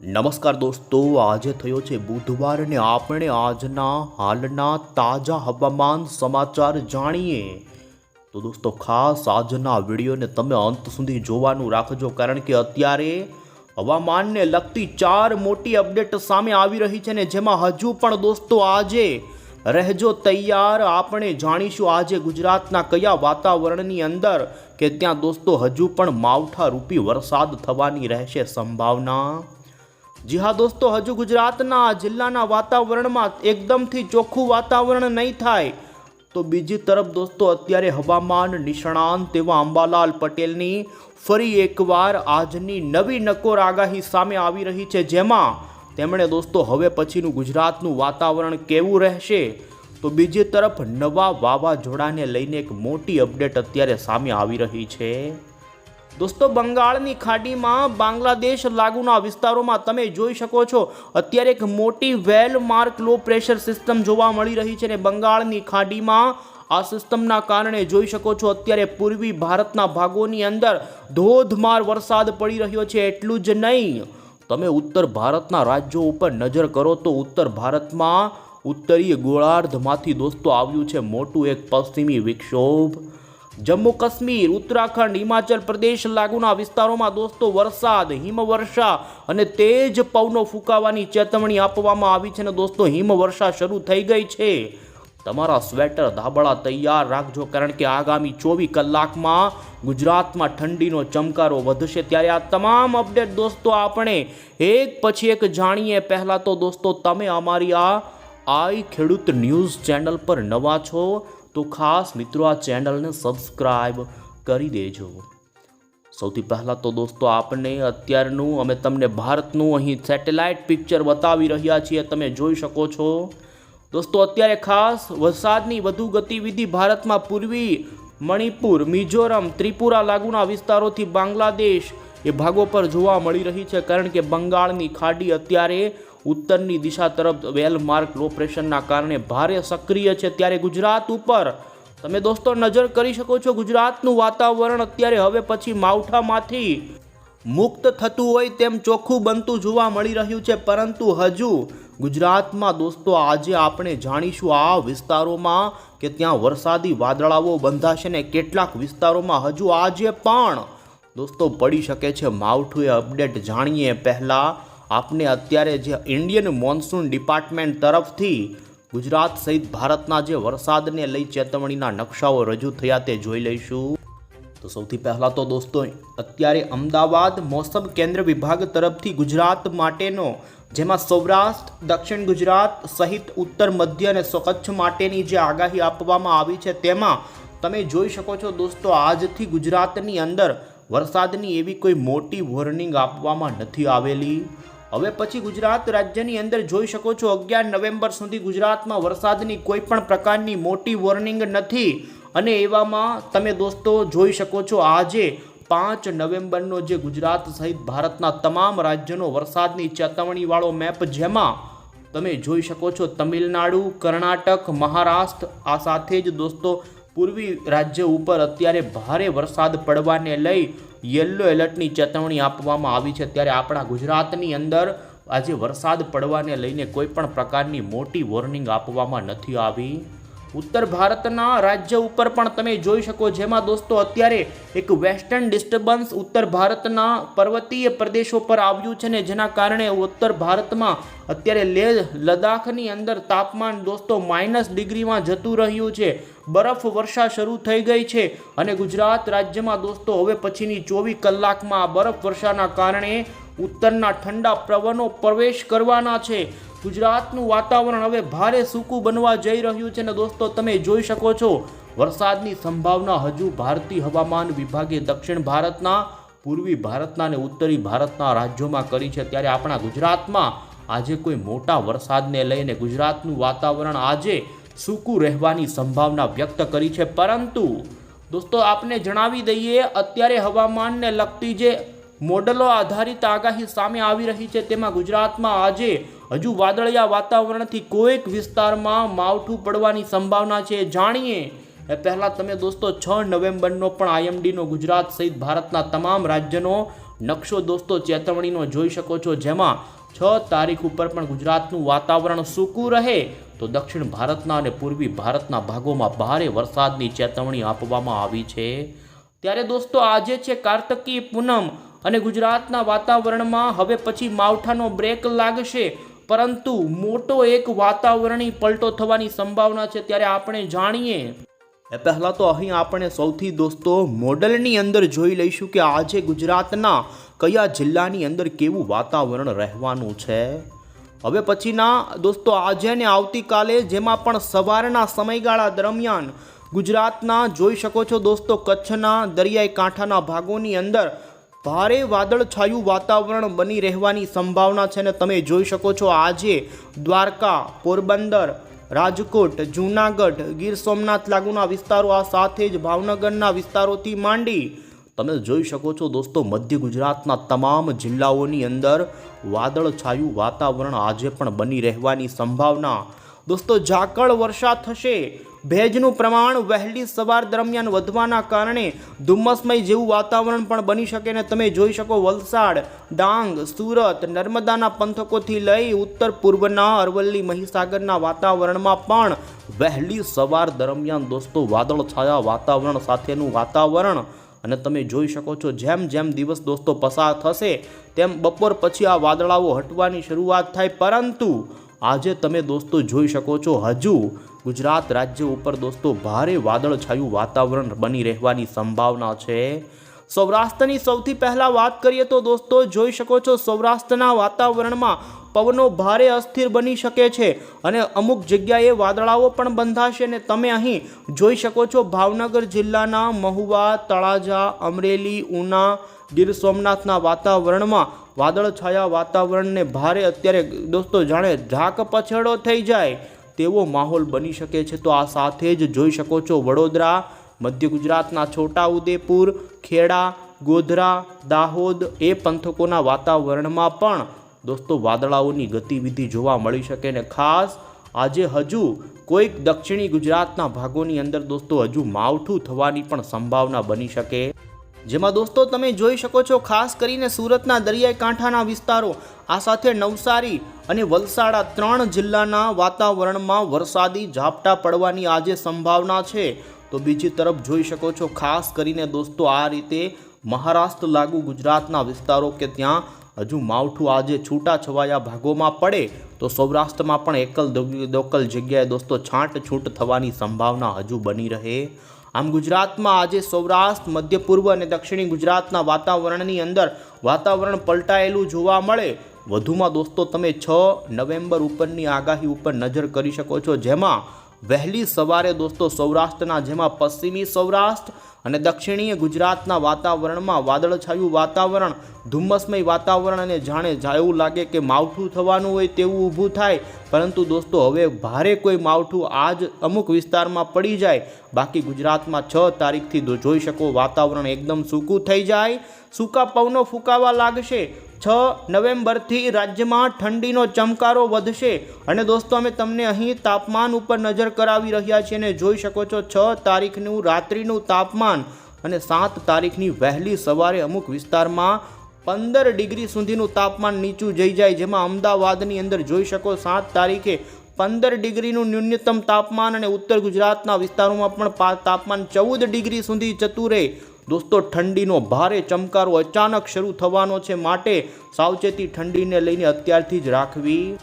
નમસ્કાર દોસ્તો, આજે થયો છે બુધવાર ને આપણે આજના હાલના તાજા હવામાન સમાચાર જાણીએ. તો દોસ્તો, ખાસ આજના વિડીયોને તમે અંત સુધી જોવાનું રાખજો, કારણ કે અત્યારે હવામાનને લગતી ચાર મોટી અપડેટ સામે આવી રહી છે ને જેમાં હજુ પણ દોસ્તો આજે રહેજો તૈયાર. આપણે જાણીશું આજે ગુજરાતના કયા વાતાવરણની અંદર કે ત્યાં દોસ્તો હજુ પણ માવઠા રૂપી વરસાદ થવાની રહેશે સંભાવના. જી હા દોસ્તો, હજુ ગુજરાતના જિલ્લાના વાતાવરણમાં એકદમથી ચોખ્ખું વાતાવરણ નહીં થાય. તો બીજી તરફ દોસ્તો, અત્યારે હવામાન નિષ્ણાંત તેવા અંબાલાલ પટેલની ફરી એકવાર આજની નવી નકોર આગાહી સામે આવી રહી છે, જેમાં તેમણે દોસ્તો, હવે પછીનું ગુજરાતનું વાતાવરણ કેવું રહેશે? તો બીજી તરફ નવા વાવાઝોડાને લઈને એક મોટી અપડેટ અત્યારે સામે આવી રહી છે. દોસ્તો, બંગાળની ખાડીમાં બાંગ્લાદેશ લાગુના વિસ્તારોમાં તમે જોઈ શકો છો, અત્યારે એક મોટી well mark low pressure system જોવા મળી રહી છે અને બંગાળની ખાડીમાં આ સિસ્ટમના કારણે જોઈ શકો છો, અત્યારે પૂર્વી ભારતના ભાગોની અંદર ધોધમાર વરસાદ પડી રહ્યો છે. એટલું જ નહીં, તમે ઉત્તર ભારતના રાજ્યો ઉપર નજર કરો તો ઉત્તર ભારતમાં ઉત્તરીય ગોળાર્ધમાંથી દોસ્તો આવ્યું છે મોટું એક પશ્ચિમી વિક્ષોભ. જમ્મુ કાશ્મીર, ઉત્તરાખંડ, હિમાચલ પ્રદેશ લાગુના વિસ્તારોમાં દોસ્તો વરસાદ, હિમવર્ષા અને તેજ પવનો ફૂંકાવાની ચેતવણી આપવામાં આવી છે અને દોસ્તો હિમવર્ષા શરૂ થઈ ગઈ છે. તમારા સ્વેટર ધાબળા તૈયાર રાખજો કારણ કે આગામી ચોવીસ કલાકમાં ગુજરાતમાં ઠંડીનો ચમકારો વધશે. ત્યારે આ તમામ અપડેટ દોસ્તો આપણે એક પછી એક જાણીએ. પહેલાં તો દોસ્તો તમે અમારી આ આઈ ખેડૂત ન્યૂઝ ચેનલ પર નવા છો. તો ખાસ મિત્રો આ ચેનલને સબસ્ક્રાઈબ કરી દેજો. સૌથી પહેલાં તો દોસ્તો આપણે અત્યારનું અમે તમને ભારતનું અહીં સેટેલાઇટ પિક્ચર બતાવી રહ્યા છીએ, તમે જોઈ શકો છો. દોસ્તો અત્યારે ખાસ વરસાદની વધુ ગતિવિધિ ભારતમાં પૂર્વી મણિપુર, મિઝોરમ, ત્રિપુરા લાગુના વિસ્તારોથી બાંગ્લાદેશ એ ભાગો પર જોવા મળી રહી છે, કારણ કે બંગાળની ખાડી અત્યારે ઉત્તરની દિશા તરફ વેલ માર્ક લો પ્રેશરના કારણે ભારે સક્રિય છે ત્યારે ગુજરાત ઉપર. તમે દોસ્તો નજર કરી શકો છો ગુજરાતનું વાતાવરણ અત્યારે હવે પછી માવઠામાંથી મુક્ત થતું હોય તેમ ચોખ્ખું બનતું જોવા મળી રહ્યું છે. પરંતુ હજુ ગુજરાતમાં દોસ્તો આજે આપણે જાણીશું આ વિસ્તારોમાં કે ત્યાં વરસાદી વાદળાઓ બંધાશે ને કેટલાક વિસ્તારોમાં હજુ આજે પણ દોસ્તો પડી શકે છે. માવઠું એ અપડેટ જાણીએ પહેલાં આપને અત્યારે જે ઇન્ડિયન મોન્સૂન ડિપાર્ટમેન્ટ તરફથી ગુજરાત સહિત ભારતના જે વરસાદને લઈ ચેતવણીના નકશાઓ રજૂ થયા તે જોઈ લઈશું. તો સૌથી પહેલાં તો દોસ્તો, અત્યારે અમદાવાદ મોસમ કેન્દ્ર વિભાગ તરફથી ગુજરાત માટેનો, જેમાં સૌરાષ્ટ્ર, દક્ષિણ ગુજરાત સહિત ઉત્તર, મધ્ય અને કચ્છ માટેની જે આગાહી આપવામાં આવી છે તેમાં તમે જોઈ શકો છો દોસ્તો, આજથી ગુજરાતની અંદર વરસાદની એવી કોઈ મોટી વોર્નિંગ આપવામાં નથી આવેલી. હવે પછી ગુજરાત રાજ્યની અંદર જોઈ શકો છો અગિયાર નવેમ્બર સુધી ગુજરાતમાં વરસાદની કોઈ પણ પ્રકારની મોટી વોર્નિંગ નથી. અને એવામાં તમે દોસ્તો જોઈ શકો છો આજે પાંચ નવેમ્બરનો જે ગુજરાત સહિત ભારતના તમામ રાજ્યનો વરસાદની ચેતવણીવાળો મેપ જેમાં તમે જોઈ શકો છો તમિલનાડુ, કર્ણાટક, મહારાષ્ટ્ર, આ સાથે જ દોસ્તો પૂર્વી રાજ્ય ઉપર અત્યારે ભારે વરસાદ પડવાને લઈ યલો એલર્ટની ચેતવણી આપવામાં આવી છે. ત્યારે આપણા ગુજરાતની અંદર આજે વરસાદ પડવાને લઈને કોઈ પણ પ્રકારની મોટી વોર્નિંગ આપવામાં નથી આવી. ઉત્તર ભારતના રાજ્ય ઉપર પણ તમે જોઈ શકો, જેમાં દોસ્તો અત્યારે એક વેસ્ટર્ન ડિસ્ટર્બન્સ ઉત્તર ભારતના પર્વતીય પ્રદેશો પર આવ્યું છે ને જેના કારણે ઉત્તર ભારતમાં અત્યારે લેહ લદ્દાખની અંદર તાપમાન દોસ્તો માઇનસ ડિગ્રીમાં જતું રહ્યું છે. બરફ વર્ષા શરૂ થઈ ગઈ છે અને ગુજરાત રાજ્યમાં દોસ્તો હવે પછીની ચોવીસ કલાકમાં બરફ વર્ષાના કારણે ઉત્તરના ઠંડા પ્રવનો પ્રવેશ કરવાના છે. ગુજરાતનું વાતાવરણ હવે ભારે સૂકું બનવા જઈ રહ્યું છે ને દોસ્તો, તમે જોઈ શકો છો, વરસાદની સંભાવના હજુ ભારતીય હવામાન વિભાગે દક્ષિણ ભારતના, પૂર્વી ભારતના અને ઉત્તરી ભારતના રાજ્યોમાં કરી છે. ત્યારે આપણા ગુજરાતમાં આજે કોઈ મોટા વરસાદને લઈને ગુજરાતનું વાતાવરણ આજે સૂકું રહેવાની સંભાવના વ્યક્ત કરી છે. પરંતુ દોસ્તો, આપને જણાવી દઈએ, અત્યારે હવામાનને લગતી જે મોડલો આધારિત આગાહી સામે આવી રહી છે, તેમાં ગુજરાતમાં આજે હજુ વાદળિયા વાતાવરણથી કોઈક વિસ્તારમાં માવઠું પડવાની સંભાવના છે. જાણીએ, એ પહેલાં તમે દોસ્તો છ નવેમ્બરનો પણ આઈએમડીનો ગુજરાત સહિત ભારતના તમામ રાજ્યનો નકશો દોસ્તો ચેતવણીનો જોઈ શકો છો. જેમાં છ તારીખ ઉપર પણ ગુજરાતનું વાતાવરણ સૂકું રહે તો દક્ષિણ ભારતના અને પૂર્વી ભારતના ભાગોમાં ભારે વરસાદની ચેતવણી આપવામાં આવી છે. ત્યારે દોસ્તો આજે છે કાર્તકી પૂનમ અને ગુજરાતના વાતાવરણમાં હવે પછી માવઠાનો બ્રેક લાગશે. પરંતુ મોટો એક વાતાવરણી પલટો થવાની સંભાવના છે ત્યારે આપણે જાણીએ. એ પહેલાં તો અહીં આપણે સૌથી દોસ્તો મોડલની અંદર જોઈ લઈશું કે આજે ગુજરાતના કયા જિલ્લાની અંદર કેવું વાતાવરણ રહેવાનું છે. હવે પછીના દોસ્તો આજે ને આવતીકાલે જેમાં પણ સવારના સમયગાળા દરમિયાન ગુજરાતના જોઈ શકો છો દોસ્તો કચ્છના દરિયાઈ કાંઠાના ભાગોની અંદર ભારે વાદળછાયું વાતાવરણ બની રહેવાની સંભાવના છે ને તમે જોઈ શકો છો આજે દ્વારકા, પોરબંદર, રાજકોટ, જૂનાગઢ, ગીર સોમનાથ લાગુના વિસ્તારો આ સાથે જ ભાવનગરના વિસ્તારોથી માંડી તમે જોઈ શકો છો દોસ્તો મધ્ય ગુજરાતના તમામ જિલ્લાઓની અંદર વાદળછાયું વાતાવરણ આજે પણ બની રહેવાની સંભાવના દોસ્તો, ઝાકળ વર્ષા થશે. ભેજનું પ્રમાણ વહેલી સવાર દરમિયાન વધવાના કારણે ધુમ્મસમય જેવું વાતાવરણ પણ બની શકે ને તમે જોઈ શકો વલસાડ, ડાંગ, સુરત, નર્મદાના પંથકોથી લઈ ઉત્તર પૂર્વના અરવલ્લી મહીસાગરના વાતાવરણમાં પણ વહેલી સવાર દરમિયાન દોસ્તો વાદળછાયા વાતાવરણ સાથેનું વાતાવરણ. અને તમે જોઈ શકો છો જેમ જેમ દિવસ દોસ્તો પસાર થશે, તેમ બપોર પછી આ વાદળાઓ હટવાની શરૂઆત થાય. પરંતુ આજે તમે દોસ્તો જોઈ શકો છો, હજુ ગુજરાત રાજ્ય ઉપર દોસ્તો ભારે વાદળછાયું વાતાવરણ બની રહેવાની સંભાવના છે. સૌરાષ્ટ્રની સૌથી પહેલાં વાત કરીએ તો દોસ્તો જોઈ શકો છો, સૌરાષ્ટ્રના વાતાવરણમાં પવનો ભારે અસ્થિર બની શકે છે અને અમુક જગ્યાએ વાદળાઓ પણ બંધાશે ને તમે અહીં જોઈ શકો છો, ભાવનગર જિલ્લાના મહુવા, તળાજા, અમરેલી, ઉના, ગીર સોમનાથના વાતાવરણમાં વાદળછાયા વાતાવરણને ભારે અત્યારે દોસ્તો જાણે ઢાક પછેડો થઈ જાય તેવો માહોલ બની શકે છે. તો આ સાથે જ જોઈ શકો છો વડોદરા, મધ્ય ગુજરાતના છોટાઉદેપુર ખેડા, ગોધરા, દાહોદ એ પંથકોના વાતાવરણમાં પણ દોસ્તો વાદળાઓની ગતિવિધિ જોવા મળી શકે ને ખાસ આજે હજુ કોઈક દક્ષિણી ગુજરાતના ભાગોની અંદર દોસ્તો હજુ માવઠું થવાની પણ સંભાવના બની શકે. જેમાં દોસ્તો તમે જોઈ શકો છો, ખાસ કરીને સુરતના દરિયાઈ કાંઠાના વિસ્તારો. આ સાથે નવસારી અને વલસાડા ત્રણ જિલ્લાના વાતાવરણમાં વરસાદી ઝાપટા પડવાની આજે સંભાવના છે. તો બીજી તરફ જોઈ શકો છો, ખાસ કરીને દોસ્તો આ રીતે મહારાષ્ટ્ર લાગુ ગુજરાતના વિસ્તારો કે ત્યાં હજુ માવઠું આજે છૂટાછવાયા ભાગોમાં પડે, તો સૌરાષ્ટ્રમાં પણ એકલ દોકલ જગ્યાએ દોસ્તો છાંટછૂટ થવાની સંભાવના હજુ બની રહે. આમ ગુજરાતમાં આજે સૌરાષ્ટ્ર, મધ્ય પૂર્વ અને દક્ષિણી ગુજરાતના વાતાવરણની અંદર વાતાવરણ પલટાયેલું જોવા મળે. વધુમાં દોસ્તો, તમે છ નવેમ્બર ઉપરની આગાહી ઉપર નજર કરી શકો છો, જેમાં વહેલી સવારે દોસ્તો સૌરાષ્ટ્રના, જેમાં પશ્ચિમી સૌરાષ્ટ્ર અને દક્ષિણીય ગુજરાતના વાતાવરણમાં વાદળછાયું વાતાવરણ, ધુમ્મસમય વાતાવરણ અને જાણે જા- એવું લાગે કે માવઠું થવાનું હોય તેવું ઊભું થાય. પરંતુ દોસ્તો હવે ભારે કોઈ માવઠું આજ અમુક વિસ્તારમાં પડી જાય. બાકી ગુજરાતમાં છ તારીખથી જોઈ શકો વાતાવરણ એકદમ સૂકું થઈ જાય. સૂકા પવનો ફૂંકાવા લાગશે. છ નવેમ્બરથી રાજ્યમાં ઠંડીનો ચમકારો વધશે. અને દોસ્તો, અમે તમને અહીં તાપમાન ઉપર નજર કરાવી રહ્યા છીએ અને જોઈ શકો છો, છ તારીખનું રાત્રિનું તાપમાન અને સાત તારીખની વહેલી સવારે અમુક વિસ્તારમાં પંદર ડિગ્રી સુધીનું તાપમાન નીચું જઈ જાય. જેમાં અમદાવાદની અંદર જોઈ શકો, સાત તારીખે પંદર ડિગ્રીનું ન્યૂનતમ તાપમાન અને ઉત્તર ગુજરાતના વિસ્તારોમાં પણ તાપમાન ચૌદ ડિગ્રી સુધી જતું રહે. દોસ્તો, ઠંડીનો ભારે ચમકારો અચાનક શરૂ થવાનો છે માટે સાવચેતી ઠંડીને લઈને અત્યારથી જ રાખવી.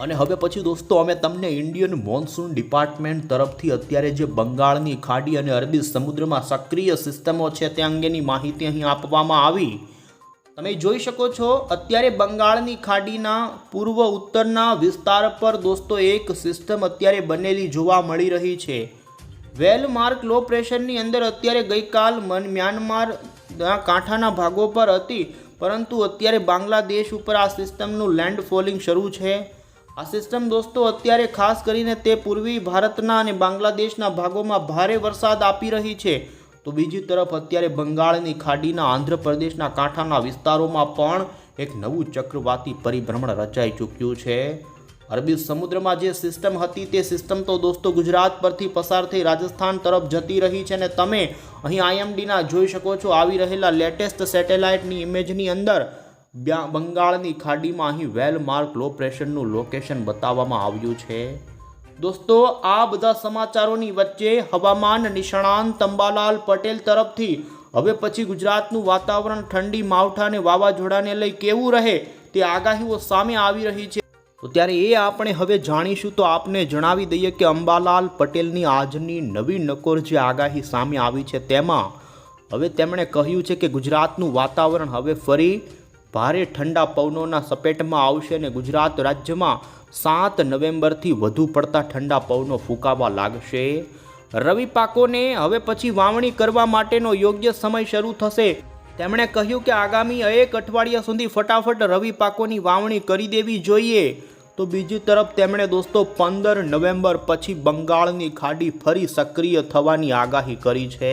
અને હવે પછી દોસ્તો, અમે તમને ઇન્ડિયન મોન્સૂન ડિપાર્ટમેન્ટ તરફથી અત્યારે જે બંગાળની ખાડી અને અરબી સમુદ્રમાં સક્રિય સિસ્ટમો છે તે અંગેની માહિતી અહીં આપવામાં આવી. તમે જોઈ શકો છો, અત્યારે બંગાળની ખાડીના પૂર્વ ઉત્તરના વિસ્તાર પર દોસ્તો એક સિસ્ટમ અત્યારે બનેલી જોવા મળી રહી છે. વેલ માર્ક લો પ્રેશરની અંદર અત્યારે ગઈકાલ મન- મ્યાનમાર કાંઠાના ભાગો પર હતી, પરંતુ અત્યારે બાંગ્લાદેશ ઉપર આ સિસ્ટમનું લેન્ડ ફોલિંગ શરૂ છે. આ સિસ્ટમ દોસ્તો અત્યારે ખાસ કરીને તે પૂર્વી ભારતના અને બાંગ્લાદેશના ભાગોમાં ભારે વરસાદ આપી રહી છે. તો બીજી તરફ અત્યારે બંગાળની ખાડીના આંધ્રપ્રદેશના કાંઠાના વિસ્તારોમાં પણ એક નવું ચક્રવાતી પરિભ્રમણ રચાઈ ચૂક્યું છે. અરબી સમુદ્રમાં જે સિસ્ટમ હતી તે સિસ્ટમ તો દોસ્તો ગુજરાત પરથી પસાર થઈ રાજસ્થાન તરફ જતી રહી છે અને તમે અહીં આઈએમડીના જોઈ શકો છો. આવી રહેલા લેટેસ્ટ સેટેલાઇટની ઇમેજની અંદર બંગાળની ખાડીમાં અહીં વેલ માર્ક લો પ્રેશરનું લોકેશન બતાવવામાં આવ્યું છે. દોસ્તો આ બધા સમાચારોની વચ્ચે હવામાન નિષ્ણાંત અંબાલાલ પટેલ તરફથી હવે પછી ગુજરાતનું વાતાવરણ ઠંડી માવઠા અને વાવાઝોડાને લઈ કેવું રહે તે આગાહીઓ સામે આવી રહી છે. તો ત્યારે એ આપણે હવે જાણીશું તો આપને જણાવી દઈએ કે અંબાલાલ પટેલની આજની નવી નકોર જે આગાહી સામે આવી છે તેમાં હવે તેમણે કહ્યું છે કે ગુજરાતનું વાતાવરણ હવે ફરી ભારે ઠંડા પવનોના સપેટમાં આવશે અને ગુજરાત રાજ્યમાં સાત નવેમ્બરથી વધુ પડતા ઠંડા પવનો ફૂંકાવા લાગશે. રવિ પાકોને હવે પછી વાવણી કરવા માટેનો યોગ્ય સમય શરૂ થશે. તેમણે કહ્યું કે આગામી એક અઠવાડિયા સુધી ફટાફટ રવિ પાકોની વાવણી કરી દેવી જોઈએ. તો બીજી તરફ તેમણે દોસ્તો પંદર નવેમ્બર પછી બંગાળની ખાડી ફરી સક્રિય થવાની આગાહી કરી છે.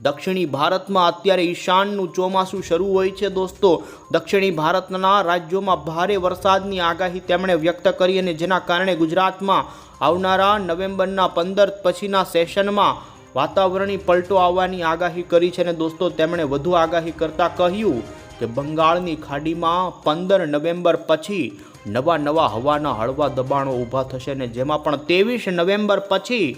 દક્ષિણી ભારતમાં અત્યારે ઈશાનનું ચોમાસું શરૂ હોય છે દોસ્તો. દક્ષિણી ભારતના રાજ્યોમાં ભારે વરસાદની આગાહી તેમણે વ્યક્ત કરી અને જેના કારણે ગુજરાતમાં આવનારા નવેમ્બરના પંદર પછીના સેશનમાં વાતાવરણી પલટો આવવાની આગાહી કરી છે અને દોસ્તો, તેમણે વધુ આગાહી કરતાં કહ્યું કે બંગાળની ખાડીમાં પંદર નવેમ્બર પછી નવા નવા હવાના હળવા દબાણો ઊભા થશે અને જેમાં પણ ત્રેવીસ નવેમ્બર પછી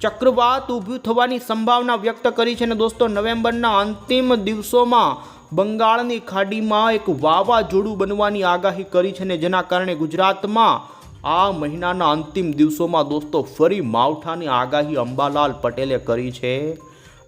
ચક્રવાત ઊભું થવાની સંભાવના વ્યક્ત કરી છે. અને દોસ્તો, નવેમ્બરના અંતિમ દિવસોમાં બંગાળની ખાડીમાં એક વાવાઝોડું બનવાની આગાહી કરી છે અને જેના કારણે ગુજરાતમાં આ મહિનાના અંતિમ દિવસોમાં દોસ્તો ફરી માવઠાની આગાહી અંબાલાલ પટેલે કરી છે.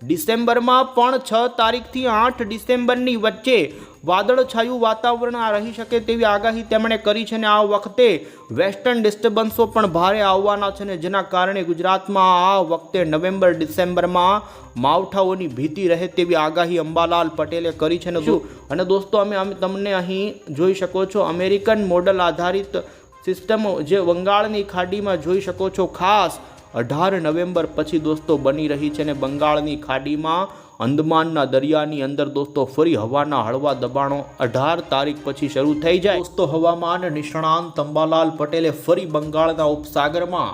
ડિસેમ્બરમાં પણ છ તારીખથી આઠ ડિસેમ્બરની વચ્ચે વાદળછાયું વાતાવરણ રહી શકે તેવી આગાહી તેમણે કરી છે અને આ વખતે વેસ્ટર્ન ડિસ્ટર્બન્સો પણ ભારે આવવાના છે ને જેના કારણે ગુજરાતમાં આ વખતે નવેમ્બર ડિસેમ્બરમાં માવઠાઓની ભીતિ રહે તેવી આગાહી અંબાલાલ પટેલે કરી છે. ને શું? અને દોસ્તો અમે અમે તમને અહીં જોઈ શકો છો અમેરિકન મોડલ આધારિત સિસ્ટમ જે બંગાળની ખાડીમાં જોઈ શકો છો, ખાસ અઢાર નવેમ્બર પછી દોસ્તો બની રહી છે ને બંગાળની ખાડીમાં અંદમાનના દરિયાની અંદર દોસ્તો ફરી હવાના હળવા દબાણો અઢાર તારીખ પછી શરૂ થઈ જાય. દોસ્તો હવામાન નિષ્ણાંત અંબાલાલ પટેલે ફરી બંગાળના ઉપસાગરમાં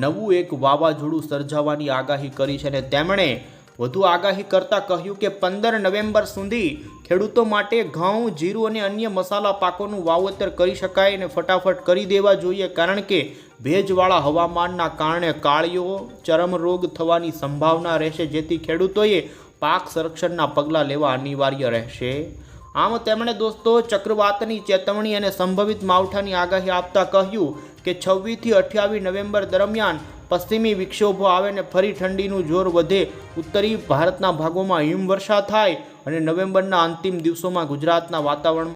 નવું એક વાવાઝોડું સર્જાવાની આગાહી કરી છે અને તેમણે વધુ આગાહી કરતા કહ્યું કે પંદર નવેમ્બર સુધી ખેડૂતો માટે ઘઉં, જીરું અને અન્ય મસાલા પાકોનું વાવેતર કરી શકાય અને ફટાફટ કરી દેવા જોઈએ કારણ કે ભેજવાળા હવામાનના કારણે કાળીઓ ચરમરોગ થવાની સંભાવના રહેશે, જેથી ખેડૂતોએ પાક સંરક્ષણના પગલાં લેવા અનિવાર્ય રહેશે. આમ તેમણે દોસ્તો ચક્રવાતની ચેતવણી અને સંભવિત માવઠાની આગાહી આપતા કહ્યું કે છવ્વીસથી અઠ્યાવીસ નવેમ્બર દરમિયાન પશ્ચિમી વિક્ષોભો આવે ને ફરી ઠંડીનું જોર વધે, ઉત્તરી ભારતના ભાગોમાં હિમવર્ષા થાય અને નવેમ્બરના અંતિમ દિવસોમાં ગુજરાતના વાતાવરણ